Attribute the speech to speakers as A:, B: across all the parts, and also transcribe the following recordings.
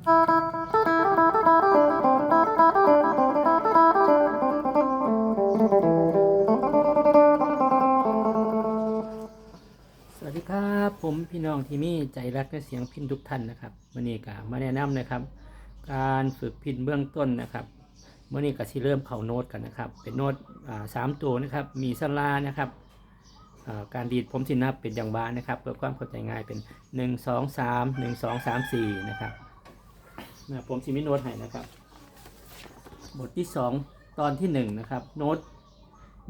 A: สวัสดีครับผมพี่น้องที่มีใจรักและเสียงพินทุกท่านนะครับมื่อนี้ก็มาแนะนำนะครับ การฝึกพินเบื้องต้นนะครับเมื่อนี้ก็สิเริ่มเข้าโน้ตกันนะครับ เป็นโน้ตสามตัวนะครับ มีสลานะครับการดีดผมสินับเป็นอย่างบ้านนะครับเพื่อความเข้าใจง่ายเป็น 1 2 3 1 2 3 4 นะครับ นะผมสิมีโน้ตให้นะครับ บทที่ 2 ตอนที่ 1 นะครับ โน้ต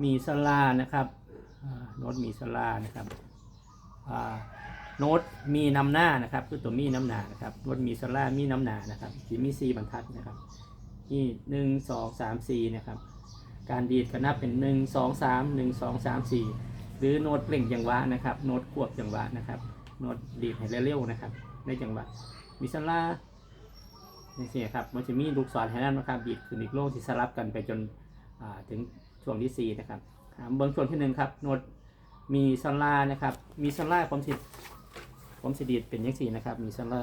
A: มีสลานะครับโน้ตมีสลานะครับโน้ตมีนำหน้านะครับคือตัวมีน้ำหนานะครับโน้ตมีสลามีน้ำหนานะครับที่มีสีบรรทัดนะครับนี่หนึ่งสองสามสี่นะครับ การดีดก็นับเป็นหนึ่งสองสามหนึ่งสองสามสี่หรือโน้ตเปล่งจังหวะนะครับ โน้ตควบจังหวะนะครับ โน้ตดีดให้เร็วๆนะครับในจังหวะมีสลา นี่สิครับมันจะมีลูกศรให้นั่นนะครับดีดขึ้นอีกโลกที่สลับกันไปจนถึงช่วงที่สี่นะครับเบื้องช่วงที่หนึ่งครับโน้ตมีซอลล่านะครับ มีซอลล่าผมสิผมสิดีดเป็นยังสี่นะครับ มีซอลล่า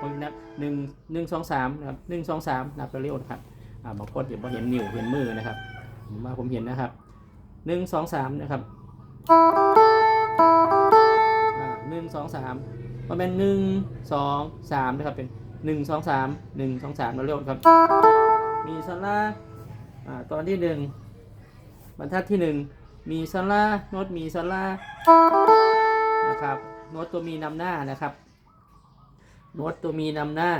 A: ผมนับหนึ่งหนึ่งสองสามนะครับหนึ่งสองสามนับเร็วนะครับบางคนเดี๋ยวพอเห็นนิ้วเห็นมือนะครับผมว่าผมเห็นนะครับหนึ่งสองสามนะครับ นึ่งสองสามมันเป็นหนึ่งสองสามนะครับเป็นหนึ่งสองสามหนึ่งสองสามเราเร็วๆครับ มีซล่าอ่าตอนที่หนึ่งบรรทัดที่หนึ่งมีซล่าโน้ตมีซล่านะครับโน้ตตัวมีนำหน้านะครับโน้ตตัวมีนำหน้า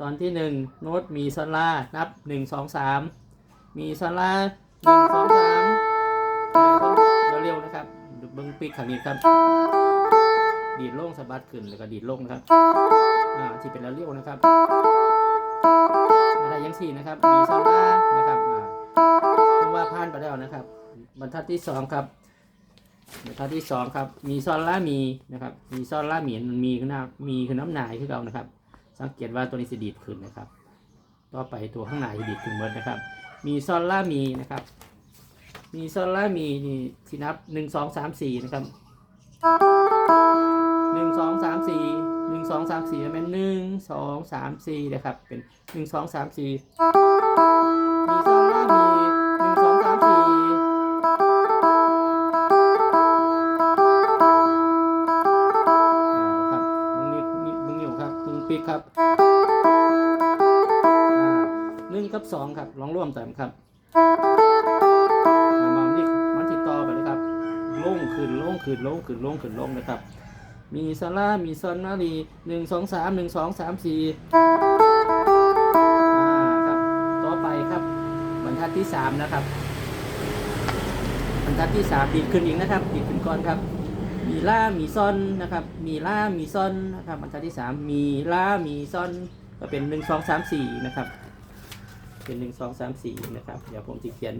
A: ตอนที่หนึ่งโน้ตมีซล่านับหนึ่งสองสามมีซล่าหนึ่งสองสามเร็วๆนะครับเบิ้งปิกขังนี้ครับ ดีดโล่งสะบัดขึ้นแล้วก็ดีดโล่งนะครับอ่าที่เป็นแล้วเรียวนะครับอะไรยังสี่นะครับมีซาร่านะครับอ่าคือว่าผ่านไปแล้วนะครับ บรรทัดที่สองครับบรรทัดที่สองครับ มีซอลล่ามีนะครับ มีซอลล่ามีมันมีขึ้นหน้ามีขึ้นน้ำหนายขึ้นเรานะครับ สังเกตว่าตัวนี้จะดีดขึ้นนะครับ ต่อไปตัวข้างในจะดีดขึ้นหมดนะครับ มีซอลล่ามีนะครับ มีซอลล่ามีนี่ที่นับหนึ่งสองสามสี่นะครับ หนึ่งสองสามสี่หนึ่งสองสามสี่เป็นหนึ่งสองสามสี่นะครับ เป็นหนึ่งสองสามสี่มีซอลล่ามีหนึ่งสองสามสี่อ่าครับมึงนี่มมึงอยู่ครับมึงปิกครับอ่าหนึ่งกับสองครับลองร่วมเติมครับอ่ามานี่มันติดต่อไปเลยครับล่งขึ้นล่งขึ้นล่งขึ้นล่งขึ้นล่งนะครับ มีซาร่ามีซอนนารีหนึ่งสองสามหนึ่งสองสามสี่อ่าครับต่อไปครับบรรทัดที่สามนะครับบรรทัดที่สามดีดขึ้นอีกนะครับดีดขึ้นก่อนครับ มีล่ามีซอนนะครับ มีล่ามีซอนนะครับบรรทัดที่สามมีล่ามีซอนก็เป็นหนึ่งสองสามสี่นะครับเป็นหนึ่งสองสามสี่นะครับ เดี๋ยวผมจะเขียน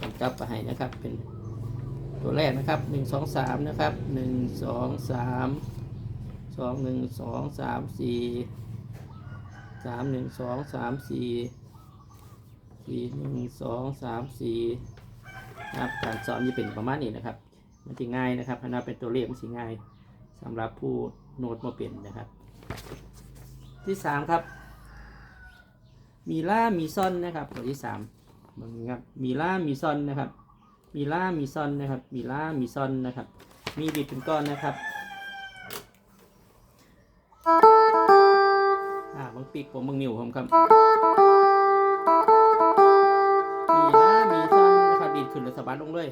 A: กำกับไปให้นะครับเป็น ตัวแรกนะครับหนึ่งสองสามนะครับหนึ่งสองสามสองหนึ่งสองสามสี่สามหนึ่งสองสามสี่สี่หนึ่งสองสามสี่นะครับการสอนจะเป็นประมาณนี้นะครับ มันจะง่ายนะครับถ้านับเป็นตัวเลขมันจะง่ายสำหรับผู้โน้ตมาเป็นนะครับ ที่สามครับ มีล่ามีซ่อนนะครับตัวที่สามบางครับมีล่ามีซ่อนนะครับ มีล่ามีซอนนะครับ มีล่ามีซอนนะครับ มีบีบเป็นก้อนนะครับอ่าบางปีกผมบางนิ้วผมครับ มีล่ามีซอนนะครับบีบขึ้นแล้วสะบัดลงเลย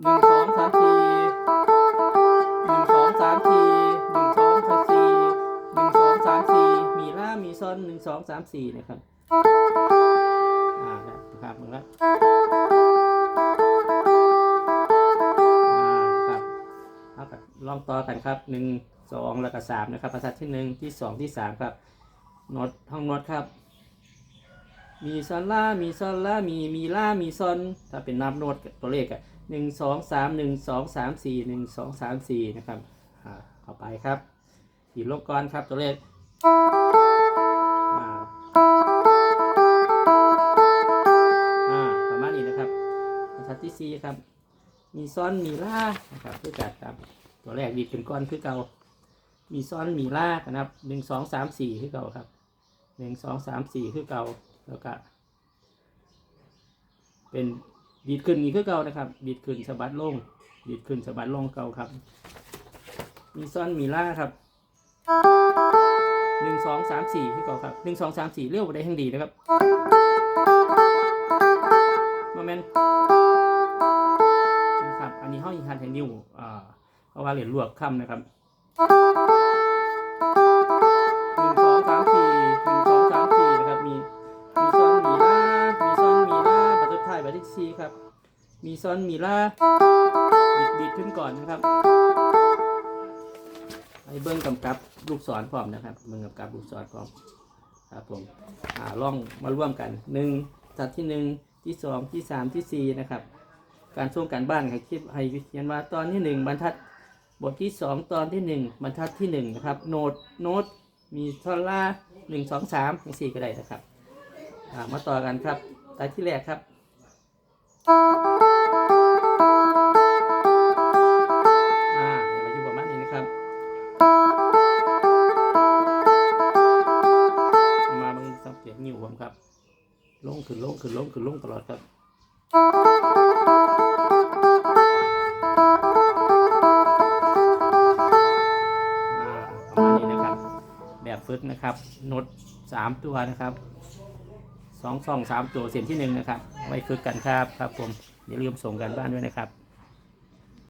A: หนึ่งสองสามสี่หนึ่งสองสามสี่หนึ่งสองสามสี่หนึ่งสองสามสี่มีล่ามีซอนหนึ่งสองสามสี่นะครับ ต่อกันครับหนึ่งสองแล้วก็สามนะครับภาษาที่หนึ่งที่สองที่สามครับโนดห้องโนดครับมีซอนล่า มีซอนล่า มี มีล่า มีซอน ถ้าเป็นนับโนดตัวเลขอะหนึ่งสองสามหนึ่งสองสามสี่หนึ่งสองสามสี่นะครับอ่าต่อไปครับขีดลบก่อนครับตัวเลขมาอ่าประมาณนี้นะครับบรรทัดที่สี่ครับ มีซ้อน มีล่า นะครับคือจัดครับ ตัวแรกดีดเป็นก้อนคือเก่ามีซ้อนมีล่านะครับหนึ่งสองสามสี่คือเก่าครับหนึ่งสองสามสี่คือเก่าแล้วก็ เป็นดีดขึ้นนี่คือเก่านะครับ ดีดขึ้นสะบัดลง ดีดขึ้นสะบัดลงเก่าครับ มีซ้อนมีล่าครับหนึ่งสองสามสี่คือเก่าครับหนึ่งสองสามสี่เรียวไปได้แห่งดีนะครับโมเมนต์นะครับ อันนี้ห้องยิงฮันแทนนิวอ่า เพราะว่าเหรียญรวบค่ำนะครับหนึ่งสองสามสี่หนึ่งสองสามสี่นะครับ มีมีซ้อนมีล่ามีซ้อนมีล่าบัตรสุดท้ายบัตรที่สี่ครับ มีซ้อนมีล่าดิดดิดขึ้นก่อนนะครับไอ้เบิ้งกำกับลูกศรพร้อมนะครับเบิ้งกำกับลูกศรพร้อมครับผมอ่าล่องมาร่วมกันหนึ่งตัดที่หนึ่งที่สองที่สามที่สี่นะครับ การส่งการบ้านให้คิดให้เขียนว่าตอนที่หนึ่งบรรทัด บทที่สองตอนที่หนึ่งบรรทัดที่หนึ่งนะครับโน้ตโน้ตมีท่อนล่าหนึ่งสองสามสี่ก็ได้นะครับมาต่อกันครับตาที่แรกครับอ่าเดี๋ยวมาอยู่ประมาณนี้นะครับมาบิ่งสังเกตนิ้วผมครับ ลงขึ้นลงขึ้นลงขึ้นลงตลอดครับ ฝึกนะครับโน้ตสามตัวนะครับสองสองสามตัวเสียงที่หนึ่งนะครับ ไว้ฝึกกันครับครับผมอย่าลืมส่งกันบ้านด้วยนะครับ